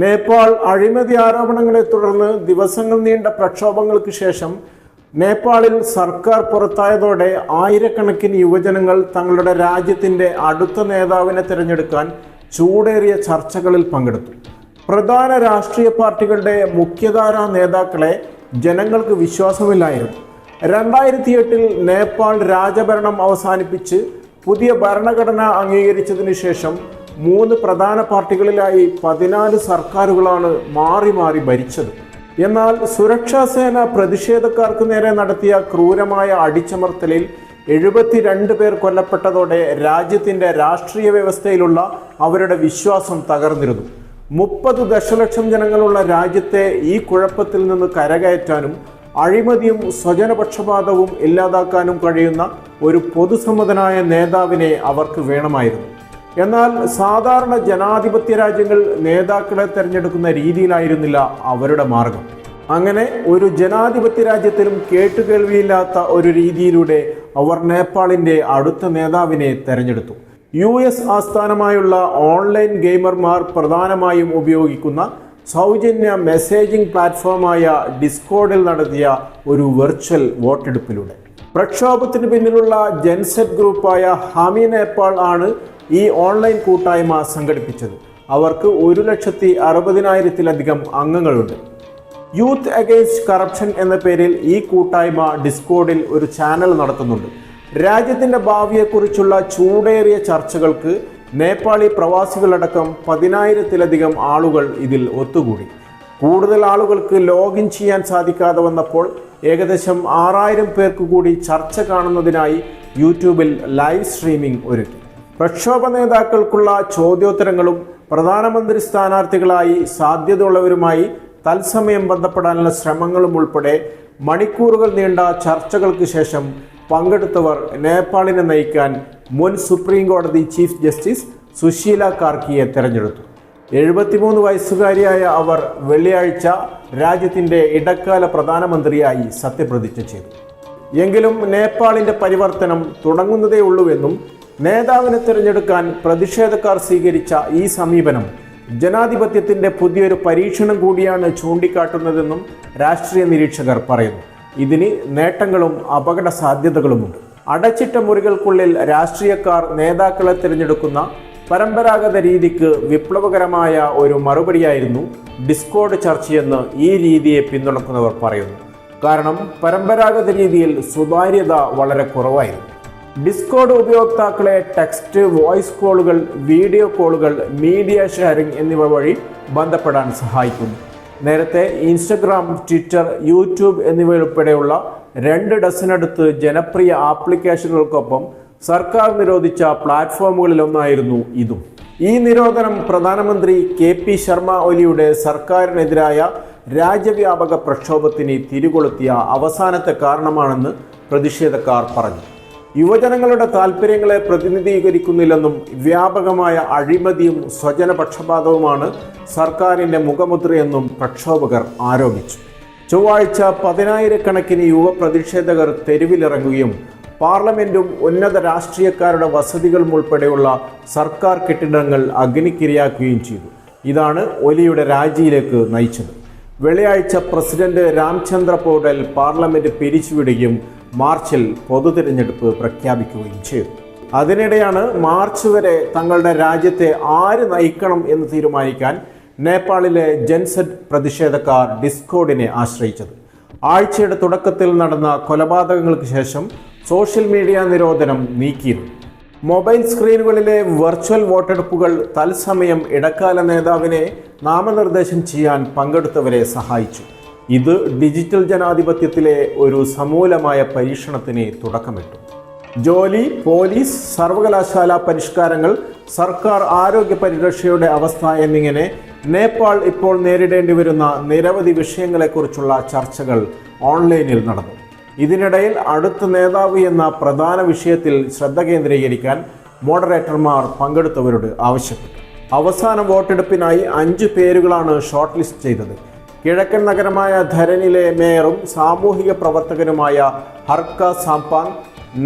നേപ്പാൾ അഴിമതി ആരോപണങ്ങളെ തുടർന്ന് ദിവസങ്ങൾ നീണ്ട പ്രക്ഷോഭങ്ങൾക്ക് ശേഷം നേപ്പാളിൽ സർക്കാർ പുറത്തായതോടെ ആയിരക്കണക്കിന് യുവജനങ്ങൾ തങ്ങളുടെ രാജ്യത്തിന്റെ അടുത്ത നേതാവിനെ തിരഞ്ഞെടുക്കാൻ ചൂടേറിയ ചർച്ചകളിൽ പങ്കെടുത്തു. പ്രധാന രാഷ്ട്രീയ പാർട്ടികളുടെ മുഖ്യധാരാ നേതാക്കളെ ജനങ്ങൾക്ക് വിശ്വാസമില്ലായിരുന്നു. രണ്ടായിരത്തി എട്ടിൽ നേപ്പാൾ രാജഭരണം അവസാനിപ്പിച്ച് പുതിയ ഭരണഘടന അംഗീകരിച്ചതിനു ശേഷം മൂന്ന് പ്രധാന പാർട്ടികളിലായി പതിനാല് സർക്കാരുകളാണ് മാറി മാറി ഭരിച്ചത്. എന്നാൽ സുരക്ഷാ സേന പ്രതിഷേധക്കാർക്ക് നേരെ നടത്തിയ ക്രൂരമായ അടിച്ചമർത്തലിൽ എഴുപത്തിരണ്ട് പേർ കൊല്ലപ്പെട്ടതോടെ രാജ്യത്തിന്റെ രാഷ്ട്രീയ വ്യവസ്ഥയിലുള്ള അവരുടെ വിശ്വാസം തകർന്നിരുന്നു. മുപ്പത് ദശലക്ഷം ജനങ്ങളുള്ള രാജ്യത്തെ ഈ കുഴപ്പത്തിൽ നിന്ന് കരകയറ്റാനും അഴിമതിയും സ്വജനപക്ഷപാതവും ഇല്ലാതാക്കാനും കഴിയുന്ന ഒരു പൊതുസമ്മതനായ നേതാവിനെ അവർക്ക് വേണമായിരുന്നു. എന്നാൽ സാധാരണ ജനാധിപത്യ രാജ്യങ്ങൾ നേതാക്കളെ തിരഞ്ഞെടുക്കുന്ന രീതിയിലായിരുന്നില്ല അവരുടെ മാർഗം. അങ്ങനെ ഒരു ജനാധിപത്യ രാജ്യത്തിലും കേട്ടുകേൾവിയില്ലാത്ത ഒരു രീതിയിലൂടെ അവർ നേപ്പാളിന്റെ അടുത്ത നേതാവിനെ തെരഞ്ഞെടുത്തു. യു എസ് ആസ്ഥാനമായുള്ള ഓൺലൈൻ ഗെയിമർമാർ പ്രധാനമായും ഉപയോഗിക്കുന്ന സൗജന്യ മെസ്സേജിംഗ് പ്ലാറ്റ്ഫോമായ ഡിസ്കോഡിൽ നടത്തിയ ഒരു വെർച്വൽ വോട്ടെടുപ്പിലൂടെ. പ്രക്ഷോഭത്തിന് പിന്നിലുള്ള ജെൻസെറ്റ് ഗ്രൂപ്പായ ഹമി നേപ്പാൾ ആണ് ഈ ഓൺലൈൻ കൂട്ടായ്മ സംഘടിപ്പിച്ചത്. അവർക്ക് ഒരു ലക്ഷത്തി അറുപതിനായിരത്തിലധികം അംഗങ്ങളുണ്ട്. യൂത്ത് അഗെയിൻസ്റ്റ് കറപ്ഷൻ എന്ന പേരിൽ ഈ കൂട്ടായ്മ ഡിസ്കോഡിൽ ഒരു ചാനൽ നടത്തുന്നുണ്ട്. രാജ്യത്തിന്റെ ഭാവിയെക്കുറിച്ചുള്ള ചൂടേറിയ ചർച്ചകൾക്ക് നേപ്പാളി പ്രവാസികളടക്കം പതിനായിരത്തിലധികം ആളുകൾ ഇതിൽ ഒത്തുകൂടി. കൂടുതൽ ആളുകൾക്ക് ലോഗിൻ ചെയ്യാൻ സാധിക്കാതെ വന്നപ്പോൾ ഏകദേശം ആറായിരം പേർക്ക് കൂടി ചർച്ച കാണുന്നതിനായി യൂട്യൂബിൽ ലൈവ് സ്ട്രീമിംഗ് ഒരുക്കി. പ്രക്ഷോഭ നേതാക്കൾക്കുള്ള ചോദ്യോത്തരങ്ങളും പ്രധാനമന്ത്രി സ്ഥാനാർത്ഥികളായി സാധ്യതയുള്ളവരുമായി തത്സമയം ബന്ധപ്പെടാനുള്ള ശ്രമങ്ങളും ഉൾപ്പെടെ മണിക്കൂറുകൾ നീണ്ട ചർച്ചകൾക്ക് ശേഷം പങ്കെടുത്തവർ നേപ്പാളിനെ നയിക്കാൻ മുൻ സുപ്രീം കോടതി ചീഫ് ജസ്റ്റിസ് സുശീല കാർക്കിയെ തെരഞ്ഞെടുത്തു. എഴുപത്തിമൂന്ന് വയസ്സുകാരിയായ അവർ വെള്ളിയാഴ്ച രാജ്യത്തിന്റെ ഇടക്കാല പ്രധാനമന്ത്രിയായി സത്യപ്രതിജ്ഞ ചെയ്തു. എങ്കിലും നേപ്പാളിന്റെ പരിവർത്തനം തുടങ്ങുന്നതേ ഉള്ളൂവെന്നും നേതാവിനെ തിരഞ്ഞെടുക്കാൻ പ്രതിഷേധക്കാർ സ്വീകരിച്ച ഈ സമീപനം ജനാധിപത്യത്തിന്റെ പുതിയൊരു പരീക്ഷണം കൂടിയാണ് ചൂണ്ടിക്കാട്ടുന്നതെന്നും രാഷ്ട്രീയ നിരീക്ഷകർ പറയുന്നു. ഇതിന് നേട്ടങ്ങളും അപകട സാധ്യതകളുമുണ്ട് അടച്ചിട്ട മുറികൾക്കുള്ളിൽ രാഷ്ട്രീയക്കാർ നേതാക്കളെ തിരഞ്ഞെടുക്കുന്ന പരമ്പരാഗത രീതിക്ക് വിപ്ലവകരമായ ഒരു മറുപടിയായിരുന്നു ഡിസ്കോഡ് ചർച്ചയെന്ന് ഈ രീതിയെ പിന്തുണക്കുന്നവർ പറയുന്നു. കാരണം പരമ്പരാഗത രീതിയിൽ സുതാര്യത വളരെ കുറവായിരുന്നു. ഡിസ്കോഡ് ഉപയോക്താക്കളെ ടെക്സ്റ്റ് വോയിസ് കോളുകൾ വീഡിയോ കോളുകൾ മീഡിയ ഷെയറിംഗ് എന്നിവ വഴി ബന്ധപ്പെടാൻ സഹായിക്കുന്നു. നേരത്തെ ഇൻസ്റ്റഗ്രാം ട്വിറ്റർ യൂട്യൂബ് എന്നിവയുൾപ്പെടെയുള്ള രണ്ട് ഡസനടുത്ത് ജനപ്രിയ ആപ്ലിക്കേഷനുകൾക്കൊപ്പം സർക്കാർ നിരോധിച്ച പ്ലാറ്റ്ഫോമുകളിലൊന്നായിരുന്നു ഇതും. ഈ നിരോധനം പ്രധാനമന്ത്രി കെ പി ശർമ്മ ഒലിയുടെ സർക്കാരിനെതിരായ രാജ്യവ്യാപക പ്രക്ഷോഭത്തിന് തിരികൊളുത്തിയ അവസാനത്തെ കാരണമാണെന്ന് പ്രതിഷേധക്കാർ പറഞ്ഞു. യുവജനങ്ങളുടെ താൽപ്പര്യങ്ങളെ പ്രതിനിധീകരിക്കുന്നില്ലെന്നും വ്യാപകമായ അഴിമതിയും സ്വജനപക്ഷപാതവുമാണ് സർക്കാരിന്റെ മുഖമുദ്രയെന്നും പ്രക്ഷോഭകർ ആരോപിച്ചു. ചൊവ്വാഴ്ച പതിനായിരക്കണക്കിന് യുവ പ്രതിഷേധകർ തെരുവിലിറങ്ങുകയും പാർലമെന്റും ഉന്നത രാഷ്ട്രീയക്കാരുടെ വസതികളും ഉൾപ്പെടെയുള്ള സർക്കാർ കെട്ടിടങ്ങൾ അഗ്നിക്കിരയാക്കുകയും ചെയ്തു. ഇതാണ് ഒലിയുടെ രാജിയിലേക്ക് നയിച്ചത്. വെള്ളിയാഴ്ച പ്രസിഡന്റ് രാംചന്ദ്ര പോഡൽ പാർലമെന്റ് പിരിച്ചുവിടുകയും മാർച്ചിൽ പൊതു തിരഞ്ഞെടുപ്പ് പ്രഖ്യാപിക്കുകയും ചെയ്തു. അതിനിടെയാണ് മാർച്ച് വരെ തങ്ങളുടെ രാജ്യത്തെ ആര് നയിക്കണം എന്ന് തീരുമാനിക്കാൻ നേപ്പാളിലെ ജൻസെറ്റ് പ്രതിഷേധക്കാർ ഡിസ്കോഡിനെ ആശ്രയിച്ചത്. ആഴ്ചയുടെ തുടക്കത്തിൽ നടന്ന കൊലപാതകങ്ങൾക്ക് ശേഷം സോഷ്യൽ മീഡിയ നിരോധനം നീക്കിയിരുന്നു. മൊബൈൽ സ്ക്രീനുകളിലെ വെർച്വൽ വോട്ടെടുപ്പുകൾ തത്സമയം ഇടക്കാല നേതാവിനെ നാമനിർദ്ദേശം ചെയ്യാൻ പങ്കെടുത്തവരെ സഹായിച്ചു. ഇത് ഡിജിറ്റൽ ജനാധിപത്യത്തിലെ ഒരു സമൂലമായ പരീക്ഷണത്തിന് തുടക്കമിട്ടു. ജോലി പോലീസ് സർവകലാശാല പരിഷ്കാരങ്ങൾ സർക്കാർ ആരോഗ്യ പരിരക്ഷയുടെ അവസ്ഥ എന്നിങ്ങനെ നേപ്പാൾ ഇപ്പോൾ നേരിടേണ്ടി വരുന്ന നിരവധി വിഷയങ്ങളെക്കുറിച്ചുള്ള ചർച്ചകൾ ഓൺലൈനിൽ നടന്നു. ഇതിനിടയിൽ അടുത്ത നേതാവ് എന്ന പ്രധാന വിഷയത്തിൽ ശ്രദ്ധ കേന്ദ്രീകരിക്കാൻ മോഡറേറ്റർമാർ പങ്കെടുത്തവരോട് ആവശ്യപ്പെട്ടു. അവസാന വോട്ടെടുപ്പിനായി അഞ്ച് പേരുകളാണ് ഷോർട്ട് ലിസ്റ്റ് ചെയ്തത്. കിഴക്കൻ നഗരമായ ധരനിലെ മേയറും സാമൂഹിക പ്രവർത്തകനുമായ Harka Sampang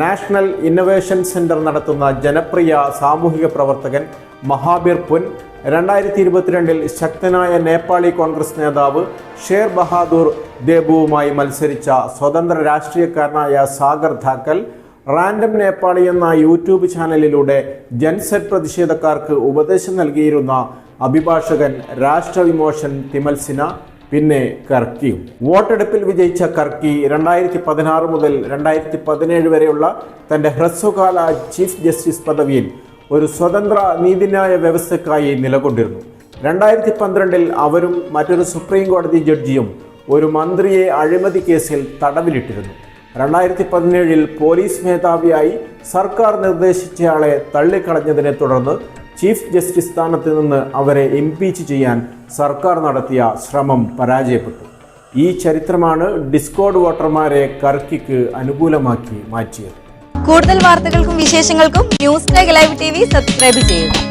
national innovation centre നടത്തുന്ന ജനപ്രിയ സാമൂഹിക പ്രവർത്തകൻ മഹാബീർ പുൻ രണ്ടായിരത്തി ഇരുപത്തിരണ്ടിൽ ശക്തനായ നേപ്പാളി കോൺഗ്രസ് നേതാവ് ഷേർ ബഹാദൂർ ദേബുവുമായി മത്സരിച്ച സ്വതന്ത്ര രാഷ്ട്രീയക്കാരനായ സാഗർ ധാക്കൽ റാൻഡം നേപ്പാളി എന്ന യൂട്യൂബ് ചാനലിലൂടെ ജൻസെറ്റ് പ്രതിഷേധക്കാർക്ക് ഉപദേശം നൽകിയിരുന്ന അഭിഭാഷകൻ രാഷ്ട്രവിമോഷൻ തിമൽസിന പിന്നെ കർക്കി. വോട്ടെടുപ്പിൽ വിജയിച്ച കർക്കി രണ്ടായിരത്തി പതിനാറ് മുതൽ രണ്ടായിരത്തി പതിനേഴ് വരെയുള്ള തന്റെ ഹ്രസ്വകാല ചീഫ് ജസ്റ്റിസ് പദവിയിൽ ഒരു സ്വതന്ത്ര നീതിന്യായ വ്യവസ്ഥയ്ക്കായി നിലകൊണ്ടിരുന്നു. രണ്ടായിരത്തി പന്ത്രണ്ടിൽ അവരും മറ്റൊരു സുപ്രീം കോടതി ജഡ്ജിയും ഒരു മന്ത്രിയെ അഴിമതി കേസിൽ തടവിലിട്ടിരുന്നു. രണ്ടായിരത്തി പതിനേഴിൽ പോലീസ് മേധാവിയായി സർക്കാർ നിർദ്ദേശിച്ചയാളെ തള്ളിക്കളഞ്ഞതിനെ തുടർന്ന് ചീഫ് ജസ്റ്റിസ് സ്ഥാനത്ത് നിന്ന് അവരെ ഇംപീച്ച് ചെയ്യാൻ സർക്കാർ നടത്തിയ ശ്രമം പരാജയപ്പെട്ടു. ഈ ചരിത്രമാണ് ഡിസ്കോഡ് വോട്ടർമാരെ കർക്കിക്ക് അനുകൂലമാക്കി മാറ്റിയത്. കൂടുതൽ വാർത്തകൾക്കും വിശേഷങ്ങൾക്കും news take live T V subscribe ചെയ്യുക